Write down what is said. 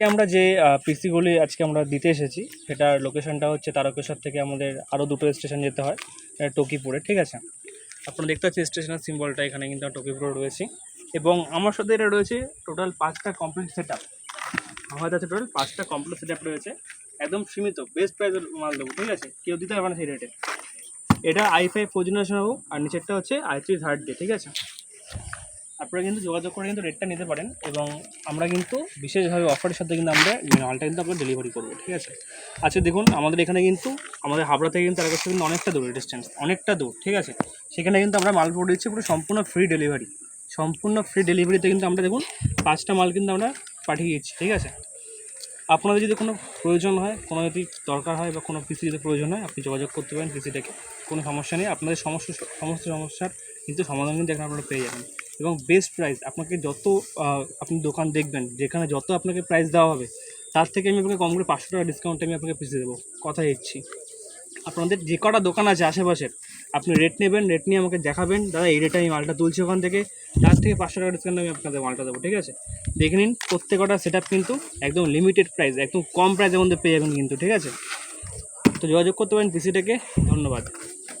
আজকে আমরা যে পিসিগুলি আজকে আমরা দিতে এসেছি, সেটার লোকেশনটা হচ্ছে তারকেশ্বর থেকে আমাদের আরও দুটো স্টেশন যেতে হয় টকিপুরে, ঠিক আছে? আপনারা দেখতে পাচ্ছেন স্টেশনের সিম্বলটা এখানে কিন্তু টকিপুরে রয়েছি। এবং আমার সাথে এটা রয়েছে টোটাল পাঁচটা কমপ্লিট সেট আপ আমার কাছে টোটাল পাঁচটা কমপ্লিট সেট আপ রয়েছে। একদম সীমিত বেস্ট প্রাইসের মাল দেবো, ঠিক আছে? কেউ দিতে পারবে না সেই রেটে এটা আই ফাইভ ফোর জেনারেশন হব আর নিচেরটা হচ্ছে আই থ্রি থার্ড ডে ঠিক আছে? আপনারা কিন্তু যোগাযোগ করে কিন্তু রেটটা নিতে পারেন এবং আমরা কিন্তু বিশেষভাবে অফারের সাথে কিন্তু আমরা মালটা কিন্তু আপনার ডেলিভারি করব, ঠিক আছে? আচ্ছা দেখুন, আমাদের এখানে কিন্তু, আমাদের হাবড়া থেকে কিন্তু তারকাছে কিন্তু অনেকটা দূর ডিস্টেন্স অনেকটা দূর, ঠিক আছে? সেখানে কিন্তু আমরা মাল করে দিচ্ছি পুরো সম্পূর্ণ ফ্রি ডেলিভারি সম্পূর্ণ ফ্রি ডেলিভারিতে কিন্তু আমরা দেখুন, পাঁচটা মাল কিন্তু আমরা পাঠিয়ে দিচ্ছি, ঠিক আছে? আপনাদের যদি কোনো প্রয়োজন হয়, কোনো যদি দরকার হয় বা কোনো পিসি যদি প্রয়োজন হয়, আপনি যোগাযোগ করতে পারেন পিসিটাকে কোনো সমস্যা নেই, আপনাদের সমস্ত সমস্ত সমস্যার কিন্তু সমাধান কিন্তু এখানে আপনারা পেয়ে যাবেন। এবং বেস্ট প্রাইস আপনাকে যত আপনি দোকান দেখবেন, যেখানে যত আপনাকে প্রাইস দেওয়া হবে, তার থেকে আমি আপনাকে কম করে পাঁচশো টাকা ডিসকাউন্ট আমি আপনাকে পিসি দেবো। কথা দিচ্ছি। আপনাদের যে কটা দোকান আছে আশেপাশের, আপনি রেট নেবেন রেট নিয়ে আমাকে দেখাবেন। দাদা, এই রেটে আমি মালটা তুলছি ওখান থেকে, তার থেকে পাঁচশো টাকা ডিসকাউন্ট আমি আপনাদের মালটা দেবো, ঠিক আছে? দেখে নিন, প্রত্যেকটা সেট আপ কিন্তু একদম লিমিটেড প্রাইস একদম কম প্রাইসের মধ্যে পেয়ে যাবেন কিন্তু, ঠিক আছে? তো যোগাযোগ করতে পারেন পিসিটাকে ধন্যবাদ।